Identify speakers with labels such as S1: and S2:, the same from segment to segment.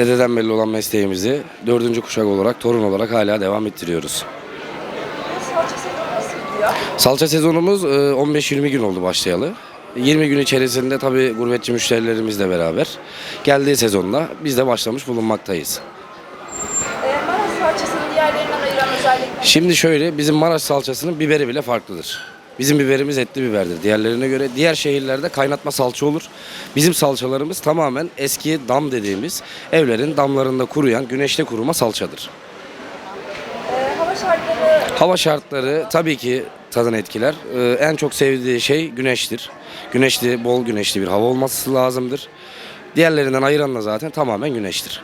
S1: Dededen belli olan mesleğimizi dördüncü kuşak olarak, torun olarak hala devam ettiriyoruz.
S2: Salça
S1: sezonumuz e, 15-20 gün oldu başlayalı. 20 gün içerisinde tabii gurbetçi müşterilerimizle beraber geldiği sezonda biz de başlamış bulunmaktayız.
S2: Ee?
S1: Şimdi şöyle bizim Maraş salçasının biberi bile farklıdır. Bizim biberimiz etli biberdir diğerlerine göre. Diğer şehirlerde kaynatma salça olur. Bizim salçalarımız tamamen eski dam dediğimiz evlerin damlarında kuruyan güneşte kuruma salçadır.
S2: Ee, hava şartları
S1: Hava şartları tabii ki tadını etkiler. Ee, en çok sevdiği şey güneştir. Güneşli, bol güneşli bir hava olması lazımdır. Diğerlerinden ayıran da zaten tamamen güneştir.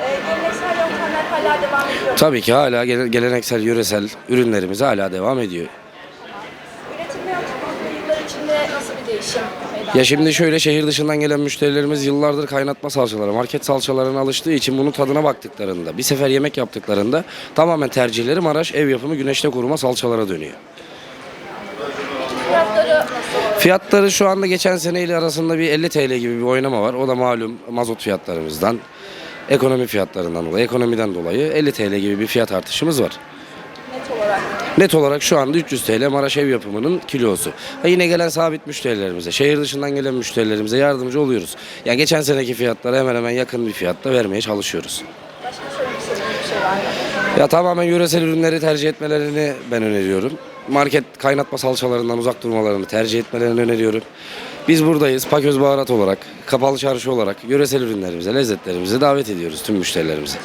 S2: e, geleneksel yöntemler hala devam ediyor.
S1: Tabii ki hala gele- geleneksel, yöresel ürünlerimiz hala devam ediyor.
S2: İçinde nasıl bir değişim meydana
S1: Ya şimdi şöyle şehir dışından gelen müşterilerimiz yıllardır kaynatma salçaları, market salçalarına alıştığı için bunun tadına baktıklarında, bir sefer yemek yaptıklarında tamamen tercihleri Maraş ev yapımı güneşte kuruma salçalara dönüyor.
S2: Fiyatları nasıl?
S1: Fiyatları şu anda geçen seneyle arasında bir 50 TL gibi bir oynama var. O da malum mazot fiyatlarımızdan, ekonomi fiyatlarından dolayı, ekonomiden dolayı 50 TL gibi bir fiyat artışımız var.
S2: Net olarak.
S1: Net olarak şu anda 300 TL Maraş ev yapımının kilosu. Ve yine gelen sabit müşterilerimize, şehir dışından gelen müşterilerimize yardımcı oluyoruz. Yani geçen seneki fiyatlara hemen hemen yakın bir fiyatta vermeye çalışıyoruz.
S2: Başka söylemek istediğiniz bir şey var mı?
S1: Ya tamamen yöresel ürünleri tercih etmelerini ben öneriyorum. Market kaynatma salçalarından uzak durmalarını tercih etmelerini öneriyorum. Biz buradayız. Paköz Baharat olarak, Kapalı Çarşı olarak yöresel ürünlerimize, lezzetlerimize davet ediyoruz tüm müşterilerimize.